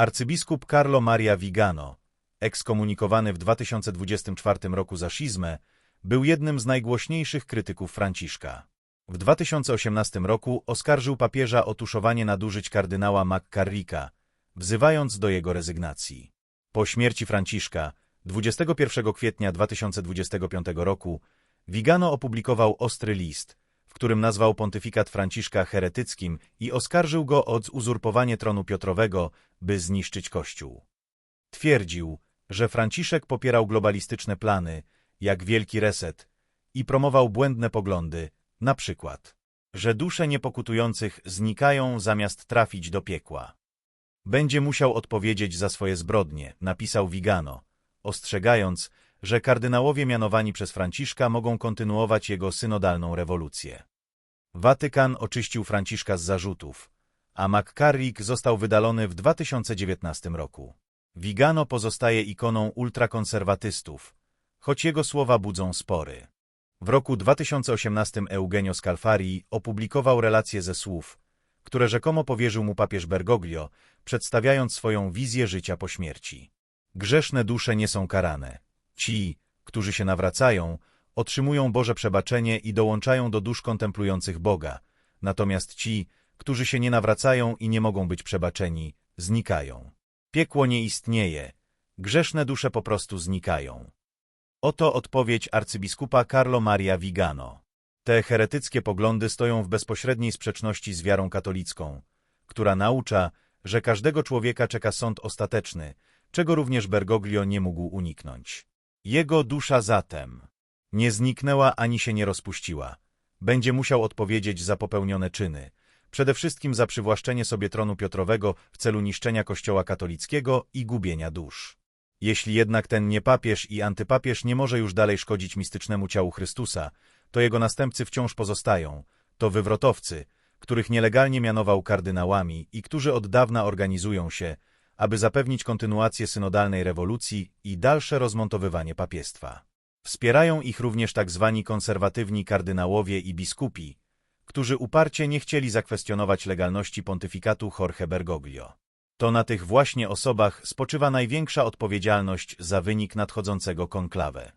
Arcybiskup Carlo Maria Vigano, ekskomunikowany w 2024 roku za schizmę, był jednym z najgłośniejszych krytyków Franciszka. W 2018 roku oskarżył papieża o tuszowanie nadużyć kardynała McCarricka, wzywając do jego rezygnacji. Po śmierci Franciszka, 21 kwietnia 2025 roku, Vigano opublikował ostry list, w którym nazwał pontyfikat Franciszka heretyckim i oskarżył go o uzurpowanie tronu Piotrowego, by zniszczyć Kościół. Twierdził, że Franciszek popierał globalistyczne plany, jak Wielki Reset, i promował błędne poglądy, na przykład, że dusze niepokutujących znikają zamiast trafić do piekła. Będzie musiał odpowiedzieć za swoje zbrodnie, napisał Vigano, ostrzegając, że kardynałowie mianowani przez Franciszka mogą kontynuować jego synodalną rewolucję. Watykan oczyścił Franciszka z zarzutów, a McCarrick został wydalony w 2019 roku. Vigano pozostaje ikoną ultrakonserwatystów, choć jego słowa budzą spory. W roku 2018 Eugenio Scalfari opublikował relacje ze słów, które rzekomo powierzył mu papież Bergoglio, przedstawiając swoją wizję życia po śmierci. Grzeszne dusze nie są karane. Ci, którzy się nawracają, otrzymują Boże przebaczenie i dołączają do dusz kontemplujących Boga, natomiast ci, którzy się nie nawracają i nie mogą być przebaczeni, znikają. Piekło nie istnieje, grzeszne dusze po prostu znikają. Oto odpowiedź arcybiskupa Carlo Maria Vigano. Te heretyckie poglądy stoją w bezpośredniej sprzeczności z wiarą katolicką, która naucza, że każdego człowieka czeka sąd ostateczny, czego również Bergoglio nie mógł uniknąć. Jego dusza zatem nie zniknęła ani się nie rozpuściła. Będzie musiał odpowiedzieć za popełnione czyny, przede wszystkim za przywłaszczenie sobie tronu Piotrowego w celu niszczenia Kościoła katolickiego i gubienia dusz. Jeśli jednak ten niepapież i antypapież nie może już dalej szkodzić mistycznemu ciału Chrystusa, to jego następcy wciąż pozostają, to wywrotowcy, których nielegalnie mianował kardynałami i którzy od dawna organizują się, aby zapewnić kontynuację synodalnej rewolucji i dalsze rozmontowywanie papiestwa. Wspierają ich również tak zwani konserwatywni kardynałowie i biskupi, którzy uparcie nie chcieli zakwestionować legalności pontyfikatu Jorge Bergoglio. To na tych właśnie osobach spoczywa największa odpowiedzialność za wynik nadchodzącego konklawę.